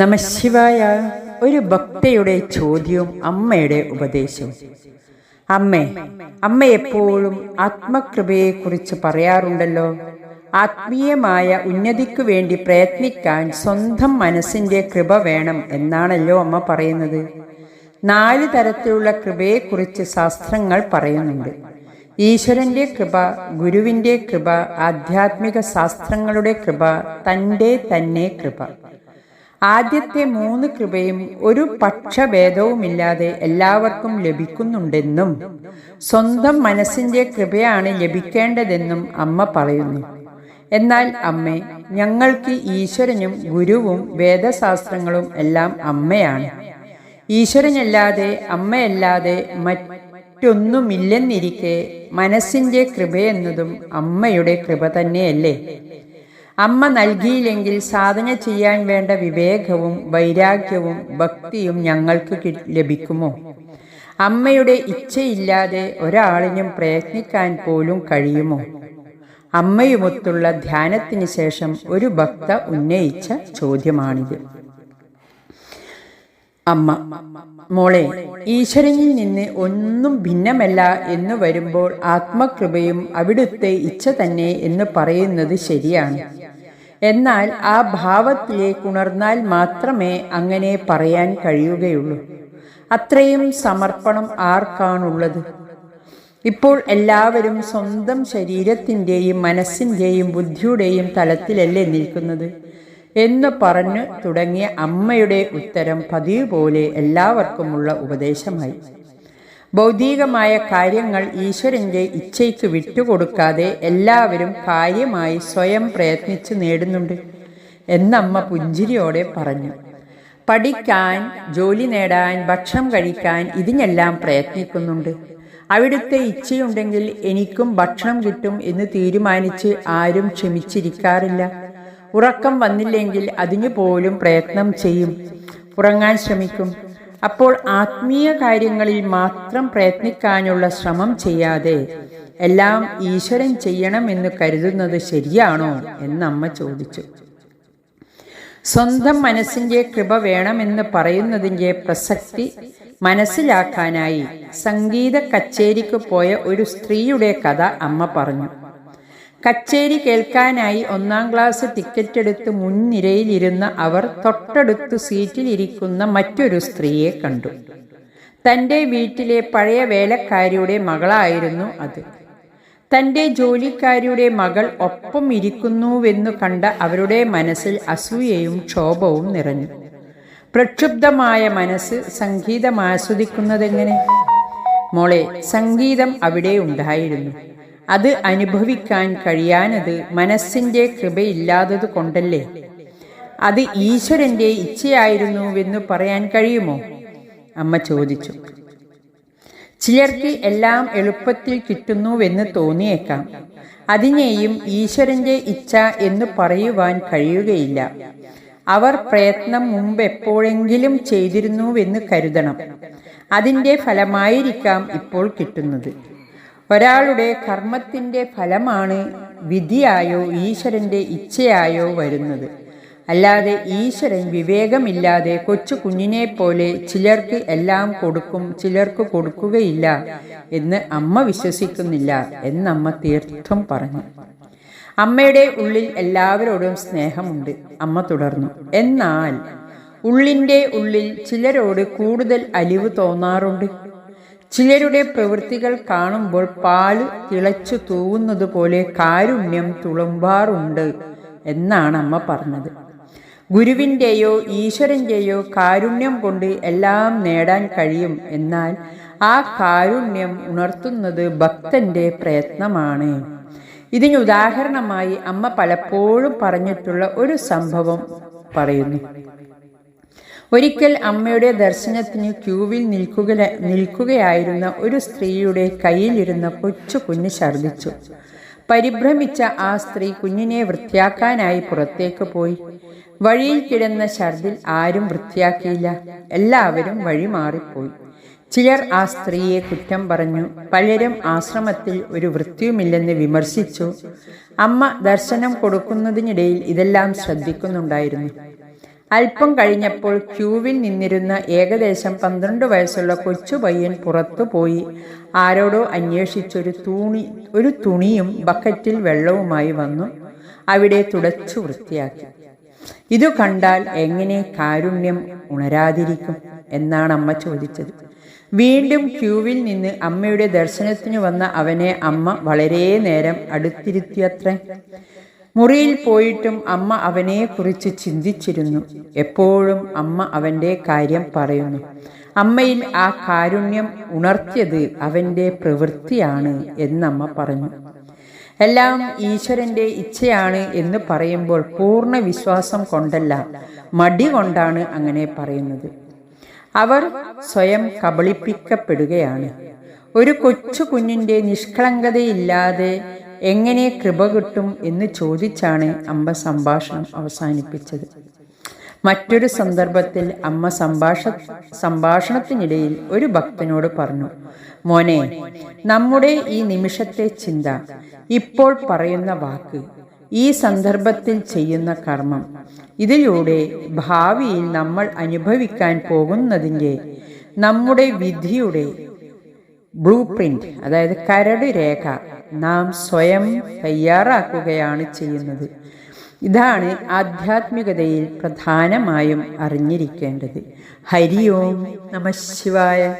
നമശിവായ ഒരു ഭക്തയുടെ ചോദ്യവും അമ്മയുടെ ഉപദേശവും. അമ്മേ അമ്മ എപ്പോഴും ആത്മകൃപയെ കുറിച്ച് പറയാറുണ്ടല്ലോ. ആത്മീയമായ ഉന്നതിക്കു വേണ്ടി പ്രയത്നിക്കാൻ സ്വന്തം മനസ്സിന്റെ കൃപ വേണം എന്നാണല്ലോ അമ്മ പറയുന്നത്. നാല് തരത്തിലുള്ള കൃപയെക്കുറിച്ച് ശാസ്ത്രങ്ങൾ പറയുന്നുണ്ട്. ഈശ്വരന്റെ കൃപ ഗുരുവിന്റെ കൃപ ആധ്യാത്മിക ശാസ്ത്രങ്ങളുടെ കൃപ തന്റെ തന്നെ കൃപ. ആദ്യത്തെ മൂന്ന് കൃപയും ഒരു പക്ഷഭേദവുമില്ലാതെ എല്ലാവർക്കും ലഭിക്കുന്നുണ്ടെന്നും സ്വന്തം മനസ്സിന്റെ കൃപയാണ് ലഭിക്കേണ്ടതെന്നും അമ്മ പറയുന്നു. എന്നാൽ അമ്മേ ഞങ്ങൾക്ക് ഈശ്വരനും ഗുരുവും വേദശാസ്ത്രങ്ങളും എല്ലാം അമ്മയാണ്. ഈശ്വരനല്ലാതെ അമ്മയല്ലാതെ മറ്റൊന്നുമില്ലെന്നിരിക്കെ മനസ്സിന്റെ കൃപയെന്നതും അമ്മയുടെ കൃപ തന്നെയല്ലേ? അമ്മ നൽകിയില്ലെങ്കിൽ സാധന ചെയ്യാൻ വേണ്ട വിവേകവും വൈരാഗ്യവും ഭക്തിയും ഞങ്ങൾക്ക് ലഭിക്കുമോ? അമ്മയുടെ ഇച്ഛയില്ലാതെ ഒരാളിനും പ്രയത്നിക്കാൻ പോലും കഴിയുമോ? അമ്മയുമൊത്തുള്ള ധ്യാനത്തിന് ശേഷം ഒരു ഭക്ത ഉന്നയിച്ച ചോദ്യമാണിത്. അമ്മ മോളെ ഈശ്വരനിൽ നിന്ന് ഒന്നും ഭിന്നമല്ല എന്ന് വരുമ്പോൾ ആത്മകൃപയും അവിടുത്തെ ഇച്ഛ തന്നെ എന്ന് പറയുന്നത് ശരിയാണ്. എന്നാൽ ആ ഭാവത്തിലേക്ക് ഉണർന്നാൽ മാത്രമേ അങ്ങനെ പറയാൻ കഴിയുകയുള്ളൂ. അത്രയും സമർപ്പണം ആർക്കാണുള്ളത്? ഇപ്പോൾ എല്ലാവരും സ്വന്തം ശരീരത്തിന്റെയും മനസ്സിന്റെയും ബുദ്ധിയുടെയും തലത്തിലല്ലേ നിൽക്കുന്നത്? എന്ന് പറഞ്ഞു തുടങ്ങിയ അമ്മയുടെ ഉത്തരം പതിവ് പോലെ എല്ലാവർക്കുമുള്ള ഉപദേശമായി. ഭൗതികമായ കാര്യങ്ങൾ ഈശ്വരന്റെ ഇച്ഛയ്ക്ക് വിട്ടുകൊടുക്കാതെ എല്ലാവരും കാര്യമായി സ്വയം പ്രയത്നിച്ച് നേടുന്നുണ്ട് എന്നമ്മ പുഞ്ചിരിയോടെ പറഞ്ഞു. പഠിക്കാൻ ജോലി നേടാൻ ഭക്ഷണം കഴിക്കാൻ ഇതിനെല്ലാം പ്രയത്നിക്കുന്നുണ്ട്. അവിടുത്തെ ഇച്ഛയുണ്ടെങ്കിൽ എനിക്കും ഭക്ഷണം കിട്ടും എന്ന് തീരുമാനിച്ച് ആരും ക്ഷമിച്ചിരിക്കാറില്ല. ഉറക്കം വന്നില്ലെങ്കിൽ അതിനു പോലും പ്രയത്നം ചെയ്യും. ഉറങ്ങാൻ ശ്രമിക്കും. അപ്പോൾ ആത്മീയ കാര്യങ്ങളിൽ മാത്രം പ്രയത്നിക്കാനുള്ള ശ്രമം ചെയ്യാതെ എല്ലാം ഈശ്വരൻ ചെയ്യണം എന്ന് കരുതുന്നത് ശരിയാണോ എന്ന് അമ്മ ചോദിച്ചു. സ്വന്തം മനസ്സിന്റെ കൃപ വേണമെന്ന് പറയുന്നതിന്റെ പ്രസക്തി മനസ്സിലാക്കാനായി സംഗീത കച്ചേരിക്ക് പോയ ഒരു സ്ത്രീയുടെ കഥ അമ്മ പറഞ്ഞു. കച്ചേരി കേൾക്കാനായി ഒന്നാം ക്ലാസ് ടിക്കറ്റ് എടുത്ത് മുൻനിരയിലിരുന്ന അവർ തൊട്ടടുത്ത് സീറ്റിലിരിക്കുന്ന മറ്റൊരു സ്ത്രീയെ കണ്ടു. തന്റെ വീട്ടിലെ പഴയ വേലക്കാരിയുടെ മകളായിരുന്നു അത്. തന്റെ ജോലിക്കാരിയുടെ മകൾ ഒപ്പം ഇരിക്കുന്നുവെന്ന് കണ്ട അവരുടെ മനസ്സിൽ അസൂയയും ക്ഷോഭവും നിറഞ്ഞു. പ്രക്ഷുബ്ധമായ മനസ്സ് സംഗീതം ആസ്വദിക്കുന്നതെങ്ങനെ? മോളെ സംഗീതം അവിടെ ഉണ്ടായിരുന്നു. അത് അനുഭവിക്കാൻ കഴിയാനത് മനസ്സിന്റെ കൃപയില്ലാത്തത് കൊണ്ടല്ലേ? അത് ഈശ്വരന്റെ ഇച്ഛയായിരുന്നുവെന്ന് പറയാൻ കഴിയുമോ? അമ്മ ചോദിച്ചു. ചിലർക്ക് എല്ലാം എളുപ്പത്തിൽ കിട്ടുന്നുവെന്ന് തോന്നിയേക്കാം. അതിനെയും ഈശ്വരന്റെ ഇച്ഛ എന്ന് പറയുവാൻ കഴിയുകയില്ല. അവർ പ്രയത്നം മുമ്പ് എപ്പോഴെങ്കിലും ചെയ്തിരുന്നുവെന്ന് കരുതണം. അതിന്റെ ഫലമായിരിക്കാം ഇപ്പോൾ കിട്ടുന്നത്. ഒരാളുടെ കർമ്മത്തിന്റെ ഫലമാണ് വിധിയായോ ഈശ്വരന്റെ ഇച്ഛയായോ വരുന്നത്. അല്ലാതെ ഈശ്വരൻ വിവേകമില്ലാതെ കൊച്ചു കുഞ്ഞിനെ പോലെ ചിലർക്ക് എല്ലാം കൊടുക്കും ചിലർക്ക് കൊടുക്കുകയില്ല എന്ന് അമ്മ വിശ്വസിക്കുന്നില്ല എന്നമ്മ തീർത്ഥം പറഞ്ഞു. അമ്മയുടെ ഉള്ളിൽ എല്ലാവരോടും സ്നേഹമുണ്ട്. അമ്മ തുടർന്നു. എന്നാൽ ഉള്ളിന്റെ ഉള്ളിൽ ചിലരോട് കൂടുതൽ അലിവ് തോന്നാറുണ്ട്. ചിലരുടെ പ്രവൃത്തികൾ കാണുമ്പോൾ പാൽ തിളച്ചു തൂവുന്നത് പോലെ കാരുണ്യം തുളുമ്പാറുണ്ട് എന്നാണ് അമ്മ പറഞ്ഞത്. ഗുരുവിന്റെയോ ഈശ്വരന്റെയോ കാരുണ്യം കൊണ്ട് എല്ലാം നേടാൻ കഴിയും എന്നാൽ ആ കാരുണ്യം ഉണർത്തുന്നത് ഭക്തന്റെ പ്രയത്നമാണ്. ഇതിന് ഉദാഹരണമായി അമ്മ പലപ്പോഴും പറഞ്ഞിട്ടുള്ള ഒരു സംഭവം പറയുന്നു. ഒരിക്കൽ അമ്മയുടെ ദർശനത്തിന് ക്യൂവിൽ നിൽക്കുക നിൽക്കുകയായിരുന്ന ഒരു സ്ത്രീയുടെ കയ്യിലിരുന്ന കൊച്ചു കുഞ്ഞ് ഛർദിച്ചു പരിഭ്രമിച്ച ആ സ്ത്രീ കുഞ്ഞിനെ വൃത്തിയാക്കാനായി പുറത്തേക്ക് പോയി. വഴിയിൽ കിടന്ന ഛർദിൽ ആരും വൃത്തിയാക്കിയില്ല. എല്ലാവരും വഴി മാറിപ്പോയി. ചിലർ ആ സ്ത്രീയെ കുറ്റം പറഞ്ഞു. പലരും ആശ്രമത്തിൽ ഒരു വൃത്തിയുമില്ലെന്ന് വിമർശിച്ചു. അമ്മ ദർശനം കൊടുക്കുന്നതിനിടയിൽ ഇതെല്ലാം ശ്രദ്ധിക്കുന്നുണ്ടായിരുന്നു. അല്പം കഴിഞ്ഞപ്പോൾ ക്യൂവിൽ നിന്നിരുന്ന ഏകദേശം പന്ത്രണ്ട് വയസ്സുള്ള കൊച്ചു പയ്യൻ പുറത്തു പോയി. ആരോടോ അന്വേഷിച്ചൊരു തൂണി ഒരു തുണിയും ബക്കറ്റിൽ വെള്ളവുമായി വന്നു. അവിടെ തുടച്ചു വൃത്തിയാക്കി. ഇതു കണ്ടാൽ എങ്ങനെ കാരുണ്യം ഉണരാതിരിക്കും? എന്നാണ് അമ്മ ചോദിച്ചത്. വീണ്ടും ക്യൂവിൽ നിന്ന് അമ്മയുടെ ദർശനത്തിന് വന്ന അവനെ അമ്മ വളരെ നേരം അടുത്തിരുത്തിയത്രേ. മുറിയിൽ പോയിട്ടും അമ്മ അവനെക്കുറിച്ച് ചിന്തിച്ചിരുന്നു. എപ്പോഴും അമ്മ അവന്റെ കാര്യം പറയുന്നു. അമ്മയിൽ ആ കാരുണ്യം ഉണർത്തിയത് അവന്റെ പ്രവൃത്തിയാണ് എന്നമ്മ പറഞ്ഞു. എല്ലാം ഈശ്വരന്റെ ഇച്ഛയാണ് എന്ന് പറയുമ്പോൾ പൂർണ വിശ്വാസം കൊണ്ടല്ല മടി കൊണ്ടാണ് അങ്ങനെ പറയുന്നത്. അവർ സ്വയം കബളിപ്പിക്കപ്പെടുകയാണ്. ഒരു കൊച്ചു കുഞ്ഞിന്റെ നിഷ്കളങ്കതയില്ലാതെ എങ്ങനെ കൃപ കിട്ടും എന്ന് ചോദിച്ചാണ് അമ്മ സംഭാഷണം അവസാനിപ്പിച്ചത്. മറ്റൊരു സന്ദർഭത്തിൽ അമ്മ സംഭാഷ സംഭാഷണത്തിനിടയിൽ ഒരു ഭക്തനോട് പറഞ്ഞു മോനെ നമ്മുടെ ഈ നിമിഷത്തെ ചിന്ത ഇപ്പോൾ പറയുന്ന വാക്ക് ഈ സന്ദർഭത്തിൽ ചെയ്യുന്ന കർമ്മം ഇതിലൂടെ ഭാവിയിൽ നമ്മൾ അനുഭവിക്കാൻ പോകുന്നതിന്റെ നമ്മുടെ വിധിയുടെ ബ്ലൂ പ്രിന്റ് അതായത് കരട് രേഖ നാം സ്വയം തയ്യാറാക്കുകയാണ് ചെയ്യുന്നത്. ഇതാണ് ആധ്യാത്മികതയിൽ പ്രധാനമായും അറിഞ്ഞിരിക്കേണ്ടത്. ഹരി ഓം നമ ശിവായ.